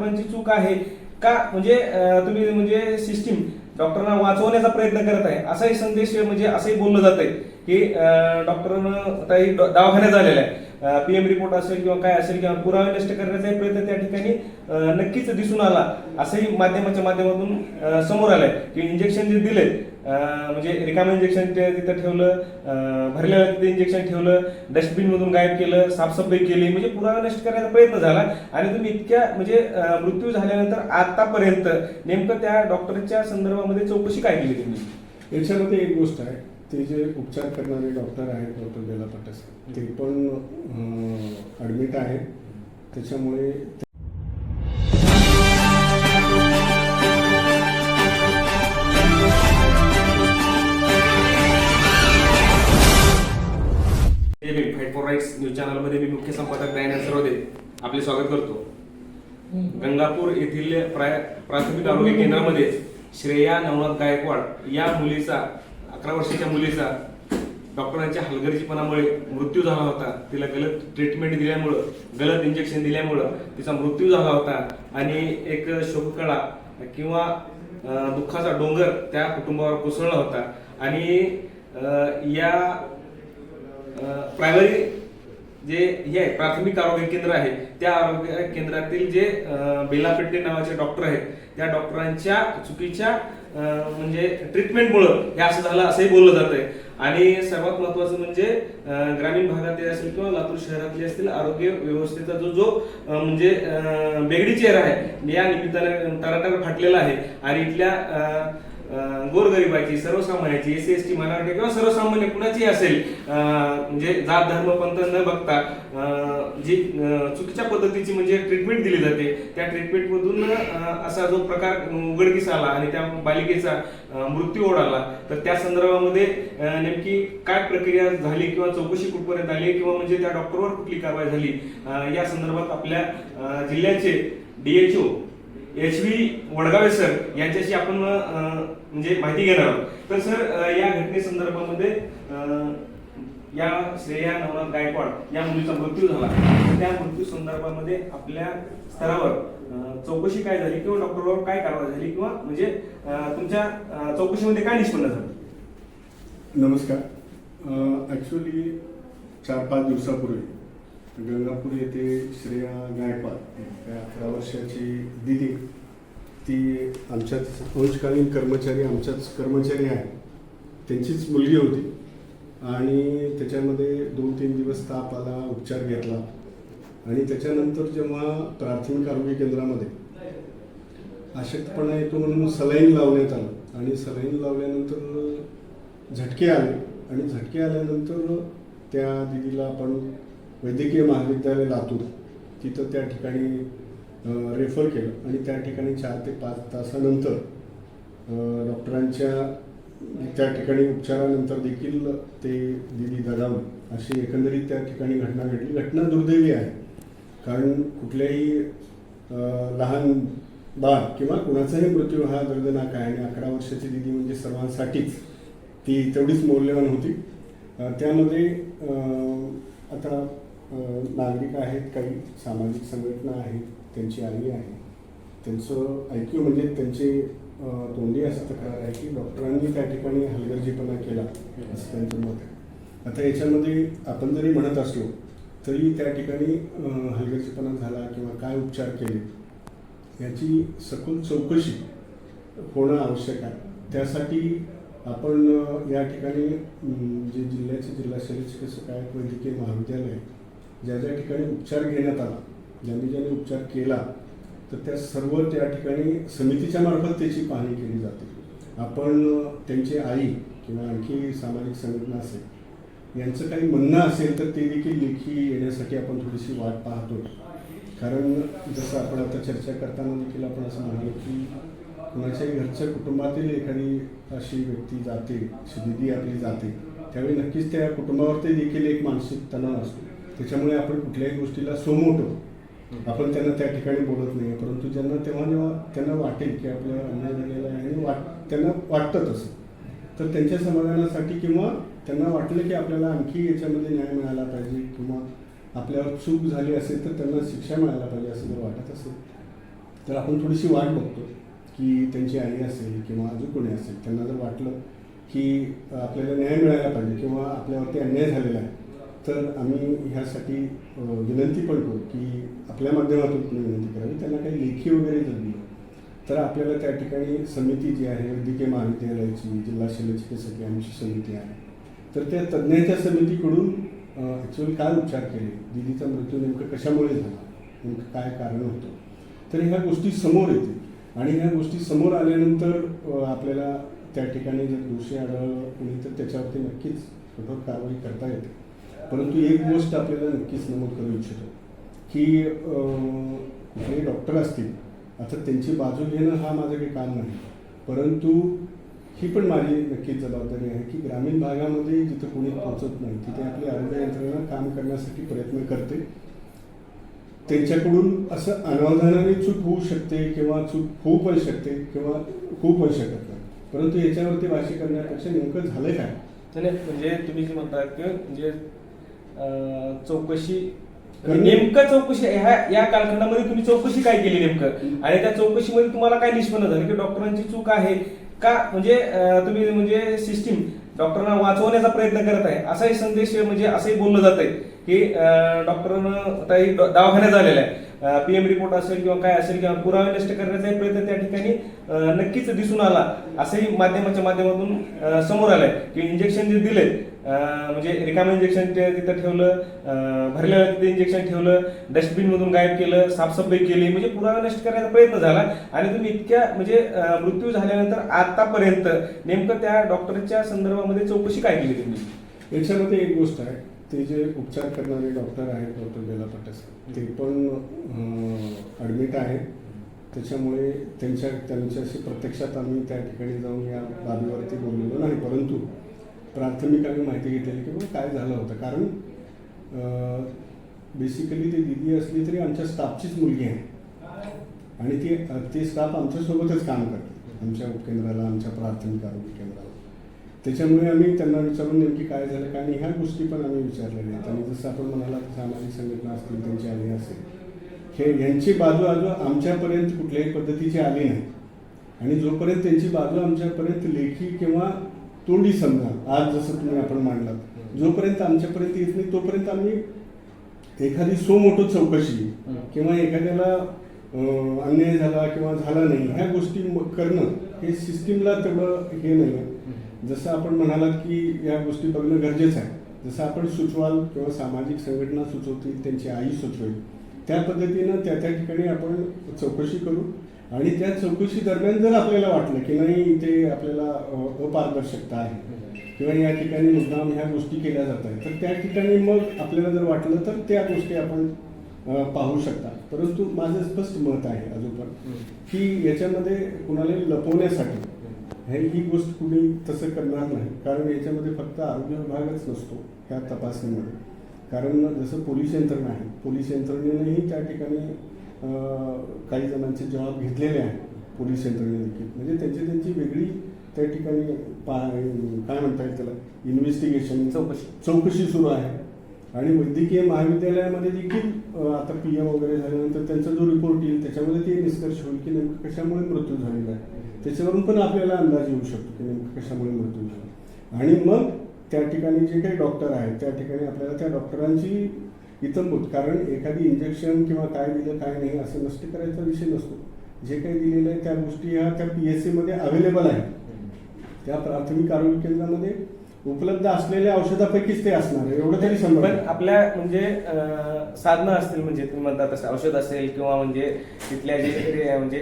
डॉक्टरांची चूक आहे का? म्हणजे तुम्ही म्हणजे सिस्टीम डॉक्टरांना वाचवण्याचा प्रयत्न करत आहे असाही संदेश म्हणजे असंही बोललं जात आहे की डॉक्टरांना काही ड- दवाखान्यात झालेला आहे. पीएम रिपोर्ट असेल किंवा काय असेल किंवा पुरावे नष्ट करण्याचा प्रयत्न त्या ठिकाणी नक्कीच दिसून आला. असंही माध्यमाच्या माध्यमातून समोर आलंय की इंजेक्शन जे दिले म्हणजे रिकाम इंजेक्शन तिथं ठेवलं भरलेलं तिथे इंजेक्शन ठेवलं डस्टबिनमधून गायब केलं साफसफाई केली म्हणजे पुरावा नष्ट करण्याचा प्रयत्न झाला. आणि तुम्ही इतक्या म्हणजे मृत्यू झाल्यानंतर आतापर्यंत नेमकं त्या डॉक्टरच्या संदर्भामध्ये चौकशी काय केली तुम्ही? याच्यामध्ये एक गोष्ट आहे. ते जे उपचार करणारे डॉक्टर आहेत डॉक्टर बेला पटस ते पण ॲडमिट आहे त्याच्यामुळे फाईट राईट्स न्यूज चॅनलमध्ये मी मुख्य संपादक दयानंद सरोदे आपले स्वागत करतो. गंगापूर येथील प्राय- प्राथमिक आरोग्य केंद्रामध्ये श्रेया नवनाथ गायकवाड या मुलीचा अकरा वर्षाच्या मुलीचा डॉक्टरांच्या हलगर्जीपणामुळे मृत्यू झाला होता. तिला गलत ट्रीटमेंट दिल्यामुळं गलत इंजेक्शन दिल्यामुळं तिचा मृत्यू झाला होता. आणि एक शोककळा किंवा दुःखाचा डोंगर त्या कुटुंबावर कोसळला होता. आणि या प्रायमरी जे हे आहे प्राथमिक आरोग्य केंद्र आहे त्या आरोग्य केंद्रातील जे बेलापेट्टे नावाचे डॉक्टर आहेत त्या डॉक्टरांच्या चुकीच्या म्हणजे ट्रीटमेंटमुळं हे असं झालं असंही बोललं जात आहे आणि सर्वात महत्वाचं म्हणजे ग्रामीण भागातले असेल किंवा लातूर शहरातले असतील आरोग्य व्यवस्थेचा जो जो म्हणजे बेगडी चेहरा आहे या निमित्ताने तराटार फाटलेला आहे. आणि इथल्या गोरगरिबाची सर्वसामान्याची S C S T Marathi किंवा सर्वसामान्य कुणाची असेल म्हणजे जात धर्म पंथ न बघता जी चुकीच्या पद्धतीची म्हणजे ट्रीटमेंट दिली जाते त्या ट्रीटमेंटमधून असा जो प्रकार उघडकीस आला आणि त्या बालिकेचा मृत्यू ओढाला तर त्या संदर्भामध्ये नेमकी काय प्रक्रिया झाली किंवा चौकशी कुठपर्यंत आली किंवा म्हणजे त्या डॉक्टरवर कुठली कारवाई झाली या संदर्भात आपल्या जिल्ह्याचे DHO H V Wadgave sir यांच्याशी आपण म्हणजे माहिती घेणार आहोत. तर सर या घटनेसंदर्भामध्ये या श्रेया नवनाथ गायकवाड या मुलीचा मृत्यू झाला. तर त्या मृत्यू संदर्भामध्ये आपल्या स्तरावर चौकशी काय झाली किंवा डॉक्टरवर काय कारवाई झाली किंवा म्हणजे तुमच्या चौकशीमध्ये काय निष्पन्न झालं? नमस्कार. ॲक्च्युली चार पाच दिवसापूर्वी गंगापूर येथे श्रेया गायकवाड या अकरा वर्षाची दिदी. ती आमच्याच अंशकालीन कर्मचारी आमच्याच कर्मचारी आहे. त्यांचीच मुलगी होती. आणि त्याच्यामध्ये दोन तीन दिवस ताप आला उपचार घेतला. आणि त्याच्यानंतर जेव्हा प्राथमिक आरोग्य केंद्रामध्ये अशक्तपणा येतो म्हणून सलाईन लावण्यात आलं. आणि सलाईन लावल्यानंतर झटके आले. आणि झटके आल्यानंतर त्या दिदीला आपण वैद्यकीय महाविद्यालय लातूर तिथं त्या ठिकाणी रेफर केलं. आणि त्या ठिकाणी चार ते पाच तासानंतर डॉक्टरांच्या त्या ठिकाणी उपचारानंतर देखील ते दिदी दगावली. अशी एकंदरीत त्या ठिकाणी घटना घडली. घटना दुर्दैवी आहे. कारण कुठल्याही लहान बाळ किंवा कुणाचाही मृत्यू हा दर्दनाक आहे. आणि अकरा वर्षाची दिदी म्हणजे सर्वांसाठीच ती तेवढीच मौल्यवान होती. त्यामध्ये आता नागरिक आहेत काही सामाजिक संघटना आहेत त्यांची आई आहे. त्यांचं ऐक्यू म्हणजे त्यांचे तोंडी असं तक्रार आहे की डॉक्टरांनी त्या ठिकाणी हलगर्जीपणा केला असं त्यांचं मत आहे. आता याच्यामध्ये आपण जरी म्हणत असलो तरी त्या ठिकाणी हलगर्जीपणा झाला किंवा काय उपचार केले याची सखोल चौकशी होणं आवश्यक आहे. त्यासाठी आपण या ठिकाणी जे जिल्ह्याचे जिल्हा शल्य चिकित्सक आहेत वैद्यकीय महाविद्यालय ज्या ज्या ठिकाणी उपचार घेण्यात आला ज्यांनी ज्यांनी उपचार केला तर त्या सर्व त्या ठिकाणी समितीच्या मार्फत त्याची पाहणी केली जाते. आपण त्यांची आई किंवा आणखी सामाजिक संघटना असेल यांचं काही म्हणणं असेल तर ते देखील लेखी येण्यासाठी आपण थोडीशी वाट पाहतो कारण जसं आपण आता चर्चा करताना देखील आपण असं म्हणलं की कोणाच्याही घरच्या कुटुंबातील एखादी अशी व्यक्ती जाते अशी दिदी आपली जाते त्यावेळी नक्कीच त्या कुटुंबावरती देखील एक मानसिक तणाव असतो. त्याच्यामुळे आपण कुठल्याही गोष्टीला सोमवतो आपण त्यांना त्या ठिकाणी बोलत नाही. परंतु ज्यांना तेव्हा जेव्हा त्यांना वाटेल की आपल्या अन्याय झालेला आहे आणि वाट त्यांना वाटतं तसं तर त्यांच्या समाधानासाठी किंवा त्यांना वाटलं की आपल्याला आणखी याच्यामध्ये न्याय मिळाला पाहिजे किंवा आपल्यावर चूक झाली असेल तर त्यांना शिक्षा मिळायला पाहिजे असं जर वाटत असेल तर आपण थोडीशी वाट बघतो की त्यांची आई असेल किंवा अजून कोणी असेल त्यांना जर वाटलं की आपल्याला न्याय मिळायला पाहिजे किंवा आपल्यावरती अन्याय झालेला आहे तर आम्ही ह्यासाठी विनंती पण करू की आपल्या माध्यमातून तुम्ही विनंती करावी. त्यांना काही लेखी वगैरे जर दिलं तर आपल्याला त्या ठिकाणी समिती जी आहे वैद्यकीय महाविद्यालयाची जिल्हा शल्यचिकित्सकीय आमची समिती आहे. तर त्या तज्ज्ञांच्या समितीकडून ॲक्च्युअली काय उपचार केले? दिदीचा मृत्यू नेमकं कशामुळे झाला? नेमकं काय कारण होतं? तर ह्या गोष्टी समोर येतील. आणि ह्या गोष्टी समोर आल्यानंतर आपल्याला त्या ठिकाणी जर दोषी आढळलं कोणी तर त्याच्यावरती नक्कीच कठोर कारवाई करता येते. परंतु एक गोष्ट आपल्याला नक्कीच नमूद करू इच्छितो की कुठलेही डॉक्टर असतील आता त्यांची बाजू घेणं हा माझं काही काम नाही. परंतु ही पण माझी नक्कीच जबाबदारी आहे की ग्रामीण भागामध्ये जिथं कोणी पोहोचत नाही तिथे आपली आरोग्य यंत्रणा काम करण्यासाठी प्रयत्न करते. त्यांच्याकडून असं अनावधानाने चूक होऊ शकते किंवा चूक होऊ पण शकते किंवा होऊ पण शकत नाही. परंतु याच्यावरती वाशी करण्यापेक्षा नेमकं झालं काय? म्हणजे तुम्ही जे म्हणता की म्हणजे चौकशी करणे- नेमकं चौकशी ह्या या कालखंडामध्ये तुम्ही चौकशी काय केली नेमकं? आणि त्या चौकशीमध्ये तुम्हाला काय निष्पन्न झालं? की डॉक्टरांची चूक आहे का? म्हणजे तुम्ही म्हणजे सिस्टीम डॉक्टरांना वाचवण्याचा प्रयत्न करत आहे. असाही संदेश म्हणजे असंही बोललं जात आहे की डॉक्टरांना हे द- दवाखान्यात झालेला आहे. पीएम रिपोर्ट असेल किंवा काय असेल किंवा पुरावे नष्ट करण्याचा प्रयत्न त्या ठिकाणी नक्कीच दिसून आला. असंही माध्यमाच्या माध्यमातून समोर आलंय की इंजेक्शन जे दिले म्हणजे रिकाम इंजेक्शन तिथं ठेवलं भरलेलं तिथे इंजेक्शन ठेवलं डस्टबिनमधून गायब केलं साफसफाई केली म्हणजे पुरावा नष्ट करण्याचा प्रयत्न झाला. आणि तुम्ही इतक्या म्हणजे मृत्यू झाल्यानंतर आतापर्यंत नेमकं त्या डॉक्टरच्या संदर्भामध्ये चौकशी काय केली तुम्ही? याच्यामध्ये एक गोष्ट आहे. ते जे उपचार करणारे डॉक्टर आहेत डॉक्टर बेला पटस ते पण ॲडमिट आहेत. त्याच्यामुळे त्यांच्या त्यांच्याशी प्रत्यक्षात आम्ही त्या ठिकाणी जाऊन या बाबीवरती बोललेलो नाही. परंतु प्राथमिक आम्ही माहिती घेतलेली की बाबा काय झालं होतं. कारण बेसिकली ती दिदी असली तरी आमच्या स्टाफचीच मुलगी आहे. आणि ती ती स्टाफ आमच्यासोबतच काम करते. आमच्या उपकेंद्राला आमच्या प्राथमिक आरोग्य केंद्राला. त्याच्यामुळे आम्ही त्यांना विचारून नेमकी काय झालं काय आणि ह्या गोष्टी पण आम्ही विचारलेल्या आहेत. आणि जसं आपण म्हणाला सामाजिक संघटना असतील त्यांची आली असेल. हे यांची बाजू आजू आमच्यापर्यंत कुठल्याही पद्धतीची आली नाही. आणि जोपर्यंत त्यांची बाजू आमच्यापर्यंत लेखी किंवा तोंडी समजा आज जसं तुम्ही आपण मांडलात. जोपर्यंत आमच्यापर्यंत येत नाही तोपर्यंत आम्ही एखादी सो मोठो चौकशी किंवा एखाद्याला अन्याय झाला किंवा झाला नाही ह्या गोष्टी करणं हे सिस्टीमला तेवढं हे नाही. आहे जसं आपण म्हणालात की या गोष्टी बघणं गरजेचं आहे. जसं आपण सुचवाल किंवा सामाजिक संघटना सुचवतील त्यांची आई सुचवेल. त्या पद्धतीनं त्या त्या ठिकाणी आपण चौकशी करू. आणि त्या चौकशी दरम्यान जर आपल्याला वाटलं की नाही इथे आपल्याला अ, अपारदर्शकता आहे किंवा या ठिकाणी मुद्दाम ह्या गोष्टी केल्या जात आहेत तर त्या ठिकाणी मग आपल्याला जर वाटलं तर त्या गोष्टी आपण पाहू शकता. परंतु माझं स्पष्ट मत आहे अजून पण की याच्यामध्ये कुणालाही लपवण्यासाठी हे ही गोष्ट कुणी तसं करणार नाही. कारण याच्यामध्ये फक्त आरोग्य विभागच नसतो ह्या तपासणीमध्ये. कारण जसं पोलीस यंत्रणा आहे पोलीस यंत्रणेनेही त्या ठिकाणी काही जणांचे जबाब घेतलेले आहेत. पोलीस यंत्रणेने देखील. म्हणजे त्यांची त्यांची वेगळी त्या ठिकाणी पा काय म्हणता येईल त्याला? इन्व्हेस्टिगेशन चौकशी. चौकशी सुरू आहे. आणि वैद्यकीय महाविद्यालयामध्ये देखील आता पी एम वगैरे झाल्यानंतर त्यांचा जो रिपोर्ट येईल त्याच्यामध्ये ते निष्कर्ष होईल की नेमकं कशामुळे मृत्यू झालेला आहे. त्याच्यावरून पण आपल्याला अंदाज येऊ शकतो की नेमकं कशामुळे मृत्यू झाला. आणि मग त्या ठिकाणी जे काही डॉक्टर आहेत त्या ठिकाणी आपल्याला त्या डॉक्टरांची इतंभूत कारण एखादी इंजेक्शन किंवा काय दिलं काय नाही असं नष्ट करायचा विषय नसतो जे काही दिलेलं आहे त्या गोष्टी ह्या त्या पी एस सीमध्ये अवेलेबल आहेत त्या प्राथमिक आरोग्य केंद्रामध्ये उपलब्ध असलेल्या औषधापैकीच ते असणार आहे एवढं तरी शंभर पण. आपल्या म्हणजे साधनं असतील म्हणजे तुम्ही म्हणता तसं औषध असेल किंवा म्हणजे तिथल्या जे म्हणजे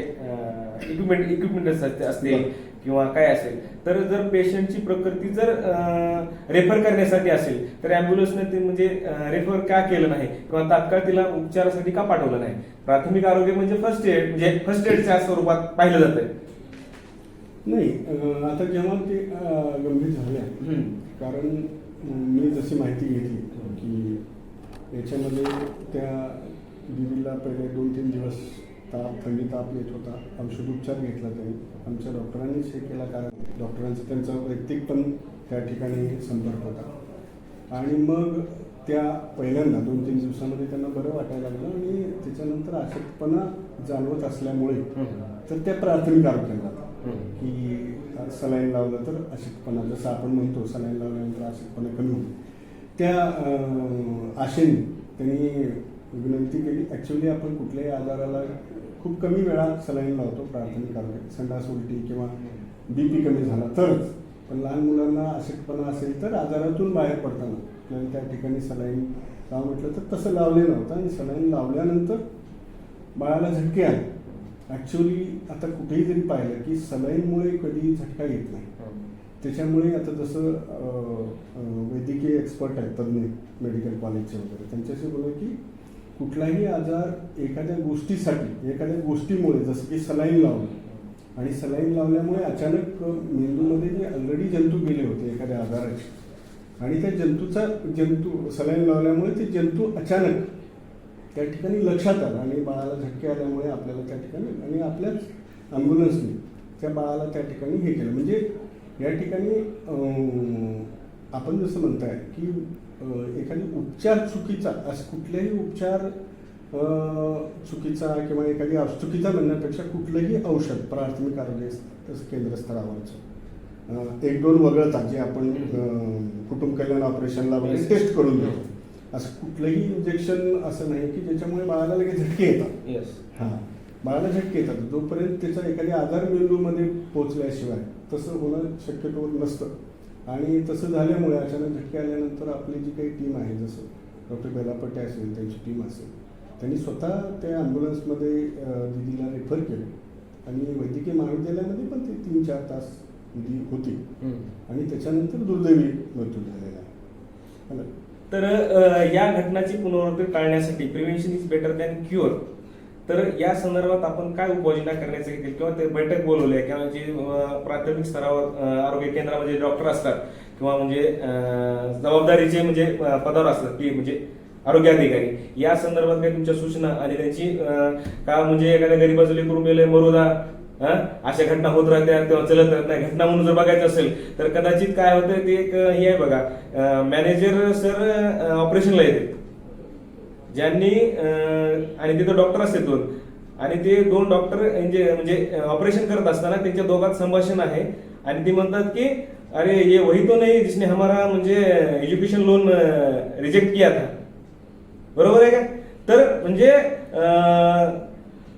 इक्विपमेंट इक्विपमेंट असतील. किंवा काय असेल तर जर पेशंटची प्रकृती जर रेफर करण्यासाठी असेल तर अँब्युलन्सने ते म्हणजे रेफर का केलं नाही? किंवा तात्काळ तिला उपचारासाठी का पाठवलं नाही? प्राथमिक आरोग्य म्हणजे फर्स्ट एड म्हणजे फर्स्ट एडच्या स्वरूपात पाहिलं जातंय. नाही आता जेव्हा ते गंभीर झाले कारण मी जशी माहिती घेतली की याच्यामध्ये त्या दिदीला पहिले दोन तीन दिवस ताप थंडी ताप येत होता. औषधोपचार घेतला त्यांनी आमच्या डॉक्टरांनीच हे केला कारण डॉक्टरांचा त्यांचा वैयक्तिक पण त्या ठिकाणी संपर्क होता. आणि मग त्या पहिल्यांदा दोन तीन दिवसामध्ये त्यांना बरं वाटायला लागलं आणि त्याच्यानंतर अशक्तपणा जाणवत असल्यामुळे तर त्या प्राथमिक आरोग्याला की सलाईन लावलं तर अशक्तपणा जसं आपण म्हणतो सलाईन लावल्यानंतर अशक्तपणा कमी होतो. त्या आशेने त्यांनी विनंती केली. ॲक्च्युली आपण कुठल्याही आजाराला खूप कमी वेळा सलाईन लावतो प्राथमिक आरोग्यात संडास उलटी किंवा बी पी कमी झाला तरच. पण लहान मुलांना अशक्तपणा असेल तर आजारातून बाहेर पडताना. आपल्याला त्या ठिकाणी सलाईन लाव म्हटलं तर तसं लावले नव्हतं आणि सलाईन लावल्यानंतर बाळाला झटके आले. ॲक्च्युली आता कुठेही जरी पाहिलं की सलाईनमुळे कधी झटका येत नाही. त्याच्यामुळे आता जसं वैद्यकीय एक्सपर्ट आहेत तज्ज्ञ मेडिकल कॉलेजचे वगैरे त्यांच्याशी बोललं की कुठलाही आजार एखाद्या गोष्टीसाठी एखाद्या गोष्टीमुळे जसं की सलाईन लावणं. आणि सलाईन लावल्यामुळे अचानक मेंदूमध्ये जे ऑलरेडी जंतू गेले होते एखाद्या आजाराचे. आणि त्या जंतूचा जंतू सलाईन लावल्यामुळे ते जंतू अचानक त्या ठिकाणी लक्षात आलं. आणि बाळाला झटके आल्यामुळे आपल्याला त्या ठिकाणी आणि आपल्याच ॲम्ब्युलन्सने त्या बाळाला त्या ठिकाणी हे केलं. म्हणजे या ठिकाणी आपण जसं म्हणताय की एखादी उपचार चुकीचा असं कुठल्याही उपचार चुकीचा किंवा एखादी चुकीचा म्हणण्यापेक्षा कुठलंही औषध प्राथमिक आरोग्य स- केंद्र स्तरावरचं. अं, एक दोन वगळता जे आपण कुटुंब कल्याण ऑपरेशनला वगैरे. टेस्ट करून देतो. असं कुठलंही इंजेक्शन असं नाही की ज्याच्यामुळे बाळाला लगेच झटके येतात. येस हां. बाळाला झटके येतात. जोपर्यंत त्याचा एखादी आधार मेंदूमध्ये पोहोचल्याशिवाय तसं होणं शक्यतो नसतं. आणि तसं झाल्यामुळे अचानक झटके आल्यानंतर आपली जी काही टीम आहे जसं डॉक्टर बेलापट्टे असेल त्यांची टीम असेल त्यांनी स्वतः त्या ॲम्ब्युलन्समध्ये दिदीला रेफर केलं. आणि वैद्यकीय महाविद्यालयामध्ये पण ते तीन चार तास दिदी होती. आणि त्याच्यानंतर दुर्दैवी मृत्यू झालेला आहे? तर या घटनाची पुनरावृत्ती टाळण्यासाठी prevention is better than cure तर या संदर्भात आपण काय उपाययोजना करण्याचं घेतील? किंवा ते बैठक बोलवले किंवा जे प्राथमिक स्तरावर आरोग्य केंद्रामध्ये डॉक्टर असतात किंवा म्हणजे जबाबदारीचे म्हणजे पदावर असतात की म्हणजे आरोग्य अधिकारी. या संदर्भात काही तुमच्या सूचना आणि त्यांची का म्हणजे एखाद्या गरीबाचं लेकरून गेले मरुदा अशा घटना होत राहत्या तेव्हा चलत राहत नाही. घटना म्हणून जर बघायचं असेल तर कदाचित काय होतं ते एक हे आहे बघा मॅनेजर सर ऑपरेशनला येते ज्यांनी आणि तिथं डॉक्टर असते दोन. आणि ते दोन डॉक्टर म्हणजे, म्हणजे ऑपरेशन करत असताना त्यांच्या दोघात संभाषण आहे. आणि ते म्हणतात की अरे ये वही तो नाही जिसने हमारा म्हणजे एज्युकेशन लोन रिजेक्ट किया था. बरोबर आहे का? तर म्हणजे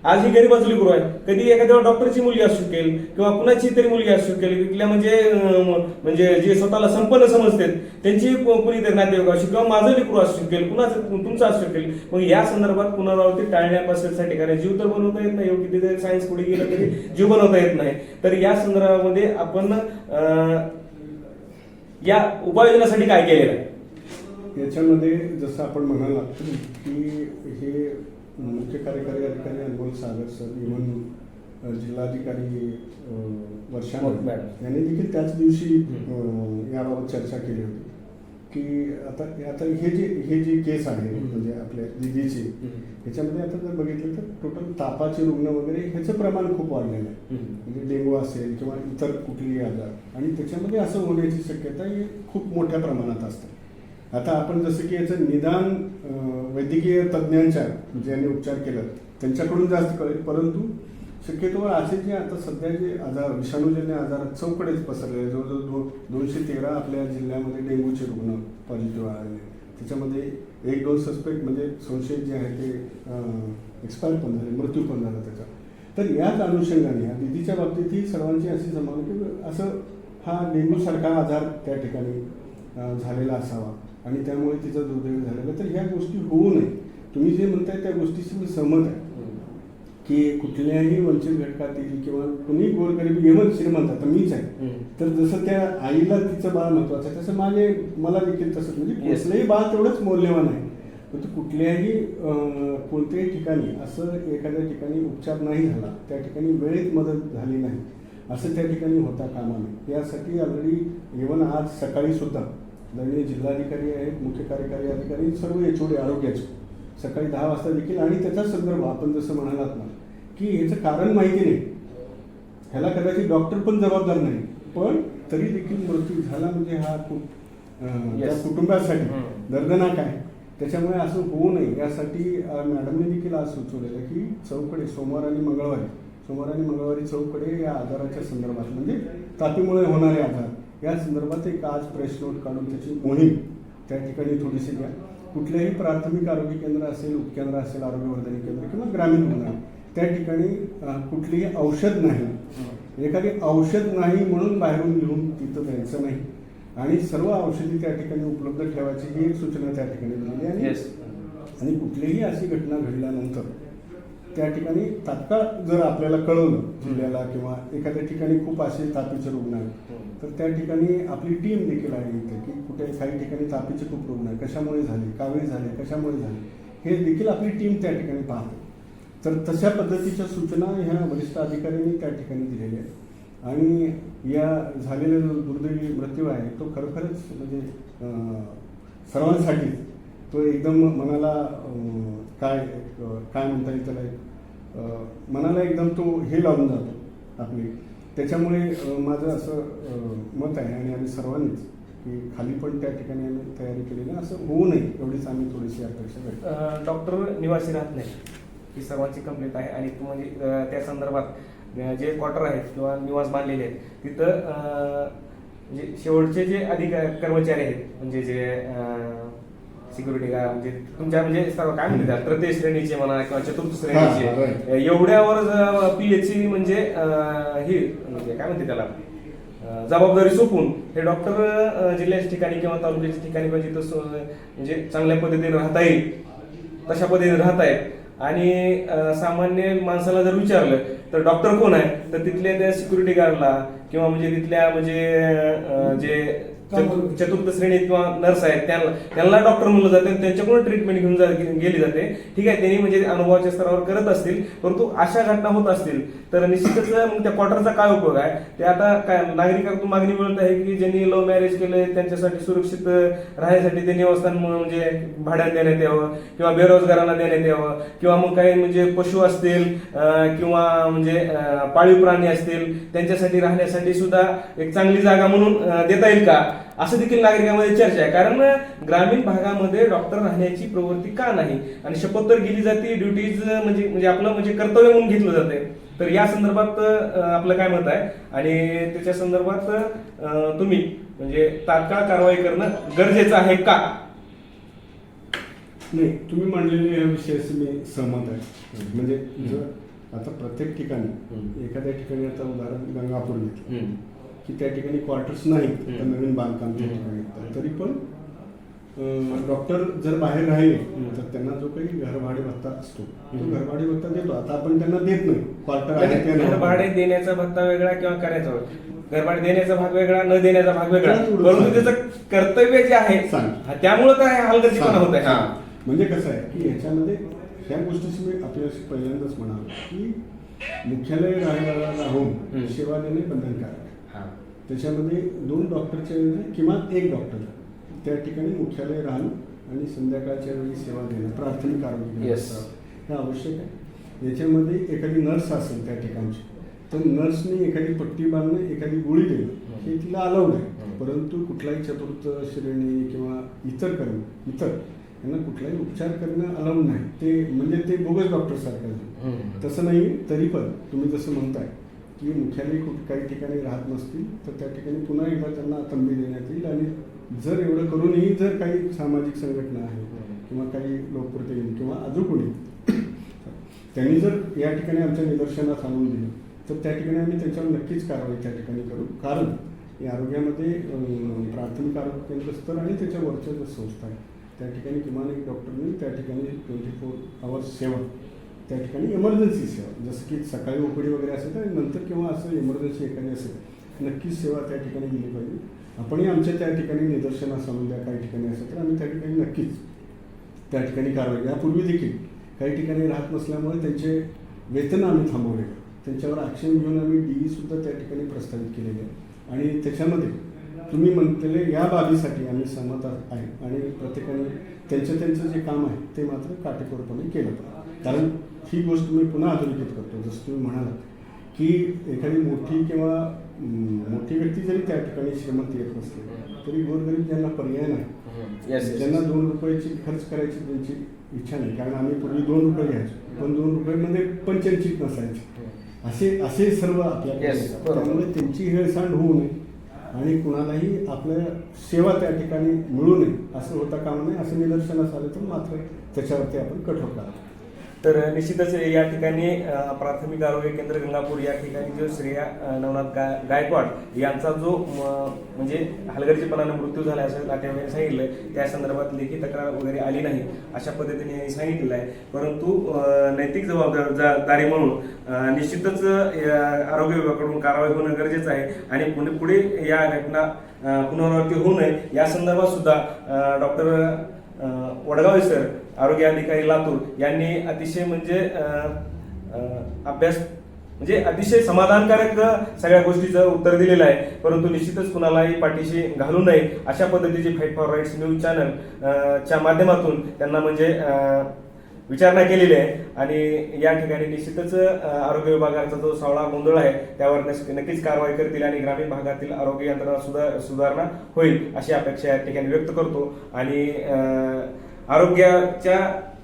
आज ही गरीबाचं लेकरू आहे कधी एखाद्या डॉक्टरची मुलगी असू शकेल किंवा कुणाची तरी मुलगी असू शकेल तिथल्या म्हणजे म्हणजे जे स्वतःला संपन्न समजतात त्यांची कुणीतरी नातेवाईक असू किंवा माझं लेकरू असू शकेल कुणाचं तुमचं असू शकेल मग या संदर्भात पुनरावृत्ती टाळण्यापासून कारण जीव तर बनवता येत नाही किती जरी सायन्स पुढे गेलं तरी जीव बनवता येत नाही. तर या संदर्भामध्ये आपण या उपाययोजनासाठी काय केलेलं आहे? याच्यामध्ये जसं आपण म्हणाला की हे मुख्य कार्यकारी अधिकारी अनमोल सागर सर इव्हन जिल्हाधिकारी वर्षा. यांनी देखील त्याच दिवशी याबाबत चर्चा केली होती. की आता आता हे जे हे जी केस आहे. म्हणजे आपल्या दिदीची ह्याच्यामध्ये आता जर बघितलं तर टोटल तापाचे रुग्ण वगैरे ह्याचं प्रमाण खूप वाढलेलं आहे. म्हणजे डेंगू असेल किंवा इतर कुठलेही आजार. आणि त्याच्यामध्ये असं होण्याची शक्यता ही खूप मोठ्या प्रमाणात असते. आता आपण जसं की याचं निदान वैद्यकीय तज्ज्ञांच्या म्हणजे ज्यांनी उपचार केला त्यांच्याकडून जास्त कळेल. परंतु शक्यतो असे जे आता सध्या जे आजार विषाणूजन्य आजार चौकडेच पसरले जवळजवळ दो दोनशे तेरा आपल्या जिल्ह्यामध्ये डेंग्यूचे रुग्ण पॉझिटिव्ह आले त्याच्यामध्ये एक दोन सस्पेक्ट म्हणजे संशयित जे आहे ते एक्सपायर पण झाले मृत्यू पण झाला त्याचा. तर याच अनुषंगाने या निधीच्या बाबतीतही सर्वांची अशी जमावणी की असं हा डेंग्यूसारखा आजार त्या ठिकाणी झालेला असावा. आणि त्यामुळे तिचा दुर्दैव झालेला तर ह्या गोष्टी होऊ नये. तुम्ही जे म्हणताय त्या गोष्टीशी मी सहमत आहे. की कुठल्याही वंचित घटकातील किंवा कुणी गोरगरीब इव्हन श्रीमंत आता मीच आहे. तर जसं त्या आईला तिचं बाळ महत्वाचं आहे तसं माझे मला देखील तसंच म्हणजे. कुठलंही बाळ तेवढंच मौल्यवान आहे. परंतु कुठल्याही कोणत्याही ठिकाणी असं एखाद्या ठिकाणी उपचार नाही झाला त्या ठिकाणी वेळेत मदत झाली नाही असं त्या ठिकाणी होता कामा नये. यासाठी ऑलरेडी इव्हन आज सकाळी सुद्धा लढणे जिल्हाधिकारी आहेत मुख्य कार्यकारी अधिकारी सर्व एच आरोग्याचे. सकाळी दहा वाजता देखील आणि त्याचा संदर्भ आपण जसं म्हणालात ना की याचं कारण माहिती नाही. ह्याला कदाचित डॉक्टर पण जबाबदार नाही पण तरी देखील मृत्यू झाला म्हणजे हा खूप. कुटुंबासाठी. दर्दनाक आहे. त्याच्यामुळे असं होऊ नये. यासाठी मॅडमने देखील आज सुचवलेलं की चौकडे सोमवार आणि मंगळवारी सोमवार आणि मंगळवारी चौकडे या आजाराच्या संदर्भात म्हणजे तापीमुळे होणारे आजार. या संदर्भात एक आज प्रेस नोट काढून त्याची मोहीम त्या ठिकाणी थोडीशी द्या कुठल्याही प्राथमिक आरोग्य केंद्र असेल उपकेंद्र असेल आरोग्यवर्धन केंद्र किंवा ग्रामीण रुग्णालय त्या ठिकाणी कुठलीही औषध नाही. एखादी औषध नाही म्हणून बाहेरून घेऊन तिथं द्यायचं नाही. आणि सर्व औषधी त्या ठिकाणी उपलब्ध ठेवायची ही एक सूचना त्या ठिकाणी दिलेली आहे आणि कुठलीही अशी घटना घडल्यानंतर त्या ठिकाणी तात्काळ जर आपल्याला कळवलं जिल्ह्याला किंवा एखाद्या ठिकाणी खूप असे तापीचे रुग्ण आहेत तर त्या ठिकाणी आपली टीम देखील आहे इथे की कुठे काही ठिकाणी तापीचे खूप रुग्ण आहे कशामुळे झाले? कावीळ झाले? कशामुळे झाले? हे देखील आपली टीम त्या ठिकाणी पाहते. तर तशा पद्धतीच्या सूचना ह्या वरिष्ठ अधिकाऱ्यांनी त्या ठिकाणी दिलेल्या आहेत. आणि या झालेला जो दुर्दैवी मृत्यू आहे तो खरोखरच म्हणजे सर्वांसाठी तो एकदम मनाला काय काय म्हणता येईल त्याला एक मनाला एकदम तो हे लावून जातो आपली. त्याच्यामुळे माझं असं मत आहे आणि आम्ही सर्वांनीच की खाली पण त्या ठिकाणी आम्ही तयारी केलेली असं होऊ नये एवढीच आम्ही थोडीशी अपेक्षा करतो डॉक्टर निवासी राहत नाही ही सर्वांची कंप्लेंट आहे आणि तो म्हणजे त्या संदर्भात जे क्वार्टर आहेत किंवा निवास बांधलेले आहेत तिथं म्हणजे शेवटचे जे अधिकार कर्मचारी आहेत म्हणजे जे सिक्युरिटी गार्ड म्हणजे तुमच्या म्हणजे सर्व काय म्हणते त्याला, तृतीय श्रेणीचे म्हणा किंवा चतुर्थ हा, हा, श्रेणीचे right. एवढ्यावर पीएचसी म्हणजे अं, ही म्हणजे काय म्हणते त्याला? अं, जबाबदारी सोपून हे डॉक्टर जिल्ह्याच्या ठिकाणी किंवा तालुक्याच्या ठिकाणी पण जिथं सो- म्हणजे चांगल्या पद्धतीने राहता येईल तशा पद्धतीने राहत आहेत आणि अं, सामान्य माणसाला जर विचारलं तर डॉक्टर कोण आहे? तर तिथल्या त्या सिक्युरिटी गार्डला किंवा म्हणजे तिथल्या म्हणजे अं, जे चतुर्थ चतुर्थ किंवा नर्स आहेत त्यांना त्यांना डॉक्टर म्हणलं जाते त्यांच्याकडून ट्रीटमेंट घेऊन गेली जाते. ठीक आहे त्यांनी म्हणजे अनुभवाच्या स्तरावर करत असतील परंतु अशा घटना होत असतील तर निश्चितच मग त्या क्वार्टरचा काय उपयोग आहे? ते आता काय नागरिकांतून मागणी मिळत आहे की ज्यांनी लव्ह मॅरेज केलंय त्यांच्यासाठी सुरक्षित राहण्यासाठी ते निवासस्थान म्हणजे भाड्यात देण्यात यावं किंवा बेरोजगारांना देण्यात यावं किंवा मग काही म्हणजे पशु असतील किंवा म्हणजे पाळीव प्राणी असतील त्यांच्यासाठी राहण्यासाठी सुद्धा एक चांगली जागा म्हणून देता येईल का? असं देखील नागरिकांमध्ये चर्चा आहे. कारण ग्रामीण भागामध्ये डॉक्टर राहण्याची प्रवृत्ती का नाही? आणि शपथ तर गेली जाते ड्युटीज म्हणजे म्हणजे आपलं म्हणजे कर्तव्य म्हणून घेतलं जाते. तर या संदर्भात आपलं काय मत आहे? आणि त्याच्या संदर्भात तुम्ही म्हणजे तात्काळ कारवाई करणं गरजेचं आहे का? नाही तुम्ही मांडलेले या विषयाशी मी सहमत आहे. म्हणजे आता प्रत्येक ठिकाणी. एखाद्या ठिकाणी आता उदाहरण गंगापूर घेतलं. की त्या ठिकाणी क्वार्टर्स नाहीत. तर नवीन बांधकाम त्या. ठिकाणी. तरी पण डॉक्टर जर बाहेर राहिले. तर त्यांना जो काही घरभाडे भत्ता असतो तो. घरभाडे भत्ता देतो आता आपण त्यांना देत नाही क्वार्टर आहे ते घर नाही. भाडे देण्याचा भत्ता वेगळा किंवा करायचा वेगळा. घर भाडे देण्याचा भाग वेगळा न देण्याचा भाग वेगळा परंतु. त्याचं कर्तव्य जे आहे त्यामुळं काय हलगर्जीपणा होत आहे. म्हणजे कसं आहे की ह्याच्यामध्ये ह्या गोष्टीची मी आपल्याशी पहिल्यांदाच म्हणालो की मुख्यालय राहून. सेवा देणे बंधनकारक आहे. त्याच्यामध्ये दोन डॉक्टरच्या ऐवजी किमान एक डॉक्टर त्या ठिकाणी मुख्यालय राहणं आणि संध्याकाळच्या वेळी सेवा देणं प्राथमिक आरोग्य. हे आवश्यक आहे याच्यामध्ये एखादी नर्स असेल त्या ठिकाणची तर नर्सने एखादी पट्टी बांधणं एखादी गोळी देणं हे तिला अलाउड आहे हम्म. परंतु कुठलाही चतुर्थ श्रेणी किंवा इतर करणं इतर यांना कुठलाही उपचार करणं अलाउड नाही ते म्हणजे ते बोगस डॉक्टर सारखं झालं हम्म. तसं नाही तरी पण तुम्ही जसं म्हणताय की मुख्यालय कुठे काही ठिकाणी राहत नसतील तर त्या ठिकाणी पुन्हा एकदा त्यांना तंबी देण्यात येईल. आणि जर एवढं करूनही जर काही सामाजिक संघटना आहे किंवा काही लोकप्रतिनिधी किंवा अजून कोणी त्यांनी जर या ठिकाणी आमच्या निदर्शनास आणून दिलं तर त्या ठिकाणी आम्ही त्याच्यावर नक्कीच कारवाई त्या ठिकाणी करू. कारण या आरोग्यामध्ये प्राथमिक आरोग्य केंद्र स्तर आणि त्याच्या वरच्या ज्या संस्था आहेत त्या ठिकाणी किमान एक डॉक्टरने त्या ठिकाणी ट्वेंटी फोर आवर्स सेवा त्या ठिकाणी इमर्जन्सी सेवा. जसं की सकाळी ओपीडी वगैरे असेल तर नंतर किंवा असं इमर्जन्सी एखादी असेल नक्कीच सेवा त्या ठिकाणी दिली पाहिजे. आपणही आमच्या त्या ठिकाणी निदर्शनास आणून द्या काही ठिकाणी असेल तर आम्ही त्या ठिकाणी नक्कीच त्या ठिकाणी कारवाई यापूर्वी देखील काही ठिकाणी राहत नसल्यामुळे त्यांचे वेतन आम्ही थांबवले. त्यांच्यावर ॲक्शन घेऊन आम्ही डी सुद्धा त्या ठिकाणी प्रस्तावित केलेले आहे. आणि त्याच्यामध्ये तुम्ही म्हणलेले या बाबीसाठी आम्ही सहमत आहे. आणि प्रत्येकाने त्यांचं त्यांचं जे काम आहे ते मात्र काटेकोरपणे केलं पाहिजे. कारण ही गोष्ट मी पुन्हा अधोरेखित करतो. जसं तुम्ही म्हणालात की एखादी मोठी किंवा मोठी व्यक्ती जरी त्या ठिकाणी श्रीमंत येत नसते तरी गोरगरीब ज्यांना पर्याय नाही ज्यांना. दोन रुपयाची खर्च करायची त्यांची इच्छा नाही. कारण आम्ही पूर्वी दोन रुपये घ्यायचो. पण दोन रुपयामध्ये पंचंचित नसायचे. असे असे सर्व आपल्याकडे. त्यामुळे त्यांची हेळसांड होऊ नये आणि कुणालाही आपल्या सेवा त्या ठिकाणी मिळू नये. असं होता कामा नये. असं निदर्शनास आलं तर मात्र त्याच्यावरती आपण कठोर करा तर निश्चितच या ठिकाणी प्राथमिक आरोग्य केंद्र गंगापूर या ठिकाणी जो श्रेया नवनाथ गा गायकवाड यांचा जो म, म्हणजे हलगर्जीपणानं मृत्यू झाला असं नातेवाईकांनी सांगितलं त्या संदर्भात लेखी तक्रार वगैरे आली नाही अशा पद्धतीने यांनी सांगितलेलं आहे परंतु नैतिक जबाबदार जबाबदारी म्हणून निश्चितच आरोग्य विभागाकडून कारवाई होणं गरजेचं आहे आणि पुढे पुढे या घटना पुनरावृत्ती होऊ नये या संदर्भात सुद्धा डॉक्टर वडगावे सर आरोग्य अधिकारी लातूर यांनी अतिशय म्हणजे अभ्यास म्हणजे अतिशय समाधानकारक सगळ्या गोष्टीचं उत्तर दिलेलं आहे. परंतु निश्चितच कुणालाही पाठीशी घालू नये अशा पद्धतीची fight for rights news channel च्या माध्यमातून त्यांना म्हणजे विचारणा केलेली आहे. आणि या ठिकाणी निश्चितच आरोग्य विभागाचा जो सावळा गोंधळ आहे त्यावर नस- नक्कीच कारवाई करतील आणि ग्रामीण भागातील आरोग्य यंत्रणा सुधार सुधारणा होईल अशी अपेक्षा या ठिकाणी व्यक्त करतो. आणि आरोग्याच्या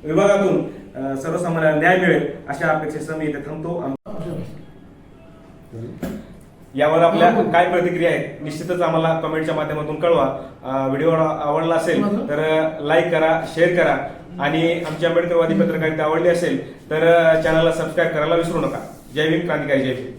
विभागातून सर्वसामान्यांना न्याय मिळेल अशा अपेक्षेसह मी इथे थांबतो. यावर आपल्या काय प्रतिक्रिया आहेत निश्चितच आम्हाला कमेंटच्या माध्यमातून कळवा. व्हिडिओ आवडला असेल तर लाईक करा शेअर करा. आणि आमची आंबेडकरवादी पत्रकारिता आवडली असेल तर चॅनलला सबस्क्राईब करायला विसरू नका. जय भीम क्रांतिकारी जय भीम.